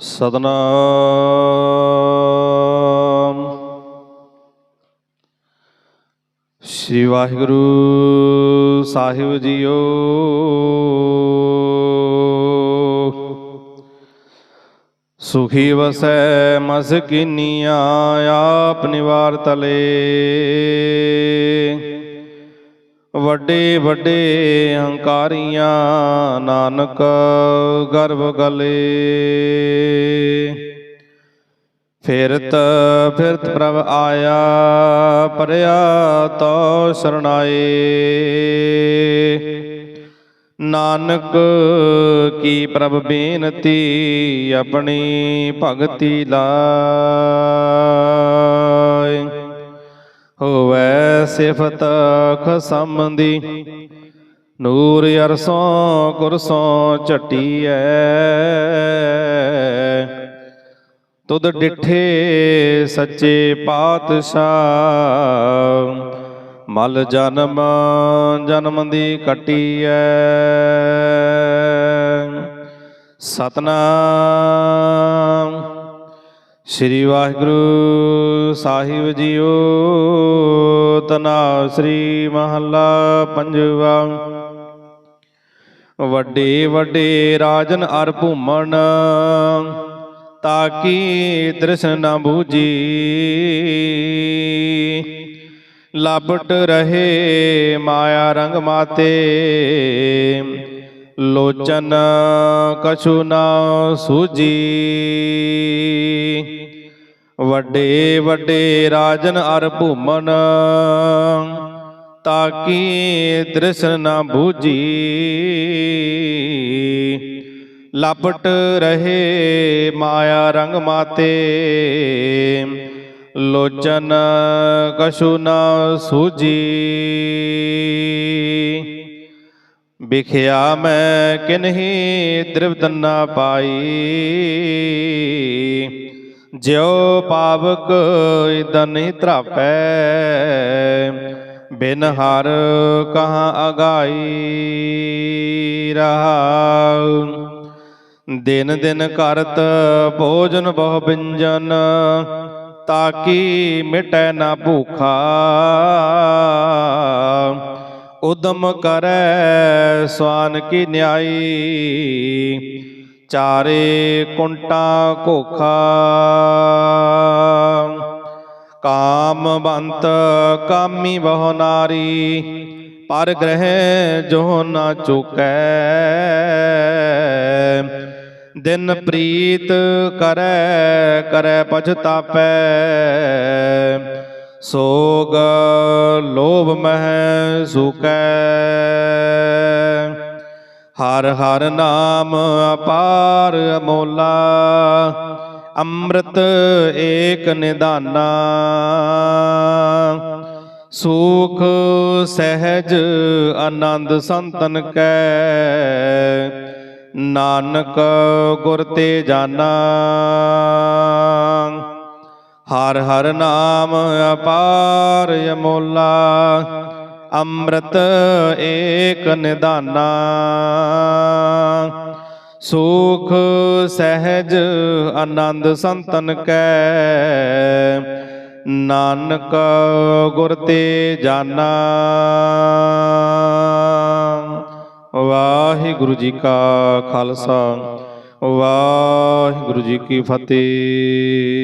ਸਤਨਾਮ ਸ੍ਰੀ ਵਾਹਿਗੁਰੂ ਸਾਹਿਬ ਜੀਓ ਸੁਖੀ ਵਸੈ ਮਸਕੀਨੀਆਂ ਆਪ ਨਿਵਾਰ ਤਲੇ ਵੱਡੇ ਵੱਡੇ ਹੰਕਾਰੀਆਂ, ਨਾਨਕ ਗਰਭ ਗਲੇ। ਫਿਰਤ ਫਿਰਤ ਪ੍ਰਭ ਆਇਆ, ਪਰਿਆ ਤੋ ਸਰਣਾਏ। ਨਾਨਕ, ਕੀ ਪ੍ਰਭ ਬੇਨਤੀ ਆਪਣੀ ਭਗਤੀ ਲਾਏ? ਹੋਵੈ ਸਿਫਤ ਖਸਮ ਦੀ ਨੂਰ ਅਰਸੋਂ ਕੁਰਸੋਂ ਝਟੀਐ। ਤੁਧ ਡਿਠੇ ਸੱਚੇ ਪਾਤਸ਼ਾਹ। ਮਲ ਜਨਮ ਜਨਮ ਦੀ ਕਟੀਐ। ਸਤਨਾਮ। ਸ੍ਰੀ ਵਾਹਿਗੁਰੂ ਸਾਹਿਬ ਜੀਓ ਤਨਾ ਸ੍ਰੀ ਮਹੱਲਾ ਪੰਜਵਾ। ਵੱਡੇ ਵੱਡੇ ਰਾਜਨ ਅਰ ਭੂਮਣ, ਤਾਕੀ ਦ੍ਰਿਸ਼ਨ ਨ ਬੂਜੀ ਲਾਪਟ ਰਹੇ ਮਾਇਆ ਰੰਗ ਮਾਤੇ। ਲੋਚਨ ਕਛੂ ਨਾ ਸੂਜੀ ਵੱਡੇ ਵੱਡੇ ਰਾਜਨ ਅਰ ਭੂਮਨ, ਤਾਕੀ ਦ੍ਰਿਸ਼ਨ ਨਾ ਬੂਜੀ ਲਪਟ ਰਹੇ ਮਾਇਆ ਰੰਗ ਮਾਤੇ, ਲੋਚਨ ਕਛੂ ਨਾ ਸੂਜੀ ਵਿਖਿਆ ਮੈਂ ਕਿਨਹੀ ਦ੍ਰਿਵਦ ਨਾ ਪਾਈ। ਜਿਉ ਪਾਵਕ ਇਦਨ ਨਹੀਂ ਧਰਾਪੈ, ਬਿਨ ਹਰ ਕਹਾ ਅਗਾਈ ਰਹਾਉ। ਦਿਨ ਦਿਨ ਕਰਤ ਭੋਜਨ ਬਹੁ ਬਿੰਜਨ, ਤਾਕੀ ਮਿਟੈ ਨਾ ਭੂਖਾ। ਉਦਮ ਕਰੈ ਸਵਾਨ ਕੀ ਨਿਆਈ ਚਾਰੇ ਕੁੰਟਾ ਕੋਖਾ ਕਾਮ ਬੰਤ ਕਾਮੀ ਬਹੁ ਨਾਰੀ, ਪਰ ਗ੍ਰਹਿ ਜੋ ਨਾ ਚੁਕੈ। ਦਿਨ ਪ੍ਰੀਤ ਕਰੈ ਕਰੈ ਪਛਤਾਪੈ ਸੋਗ ਲੋਭ ਮਹਿ ਸੁਕੈ। ਹਰ ਹਰ ਨਾਮ ਅਪਾਰ ਅਮੋਲਾ, ਅੰਮ੍ਰਿਤ ਏਕ ਨਿਦਾਨਾ। ਸੁਖ ਸਹਿਜ ਆਨੰਦ ਸੰਤਨ ਕੈ, ਨਾਨਕ ਗੁਰ ਤੇ ਜਾਨਾ। ਹਰ ਹਰ ਨਾਮ ਅਪਾਰ ਅਮੋਲਾ ਅੰਮ੍ਰਿਤ ਏਕ ਨਿਦਾਨਾ। ਸੁਖ ਸਹਿਜ ਆਨੰਦ ਸੰਤਨ ਕੈ। ਨਾਨਕ ਗੁਰ ਤੇ ਜਾਨਾ। ਵਾਹਿਗੁਰੂ ਜੀ ਕਾ ਖਾਲਸਾ। ਵਾਹਿਗੁਰੂ ਜੀ ਕੀ ਫਤਿਹ।